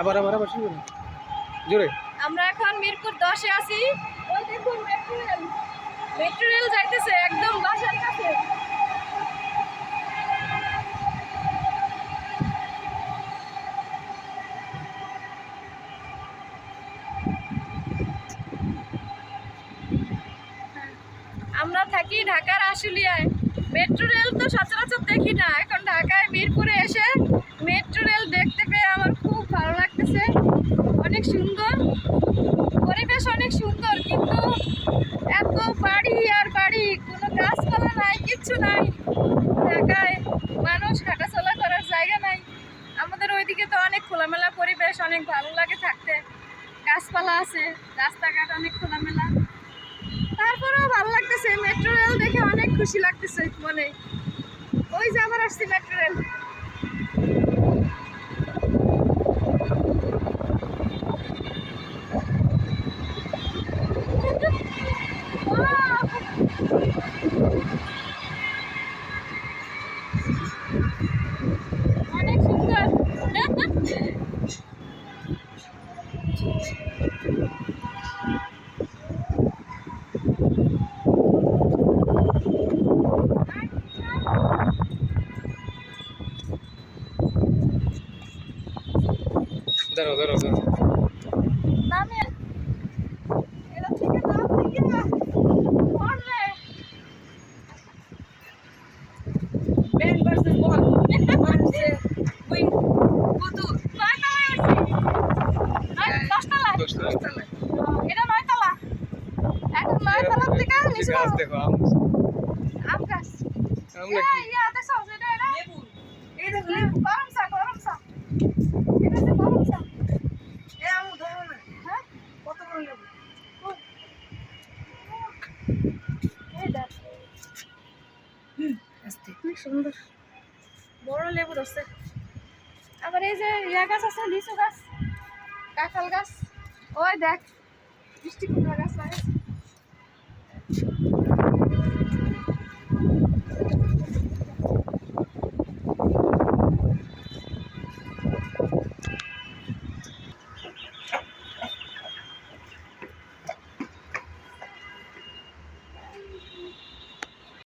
আবার আবার আবার শুরু জোরে। আমরা এখন মিরপুর দশে আছি। ওই দেখুন মেট্রো রেল মেট্রো রেল যাইতেছে একদম বাসার কাছে। আমরা থাকি ঢাকার আশুলিয়ায়। মেট্রো রেল তো সচরাচর দেখি না এখন ঢাকায় মিরপুরে এসে মেট্রো রেল দেখতে পেয়ে আমার খুব ভালো লাগতেছে অনেক সুন্দর। পরিবেশ অনেক সুন্দর, কিন্তু এত বাড়ি আর বাড়ি, কোনো গাছপালা নাই, কিচ্ছু নাই। ঢাকায় মানুষ, হাঁটাচলা করার জায়গা নাই। আমাদের ওইদিকে তো অনেক খোলামেলা পরিবেশ, অনেক ভালো লাগে থাকতে। গাছপালা আছে, রাস্তাঘাট অনেক খোলামেলা। তারপরেও ভালো লাগতেছে, মেট্রো রেল দেখে অনেক খুশি লাগতেছে মনে। ওই যে আবার আসছি মেট্রো রেল। অনেক সুন্দর। ধরো ধরো ধরো এটা নয়তলা এখন নয়তলার থেকে নিচে। দেখো আম গাছ এটা, এটা? গরম চা, গরম চা। এটা চা। এ আমু ধরো না হ্যাঁ? সুন্দর বড় লেবু ধরছে আবার এই যে ইয়া গাছ আছে, লিচু গাছ, কাঁঠাল গাছ। ওই দেখ, মিষ্টি কুমড়া গাছ লাগাইছে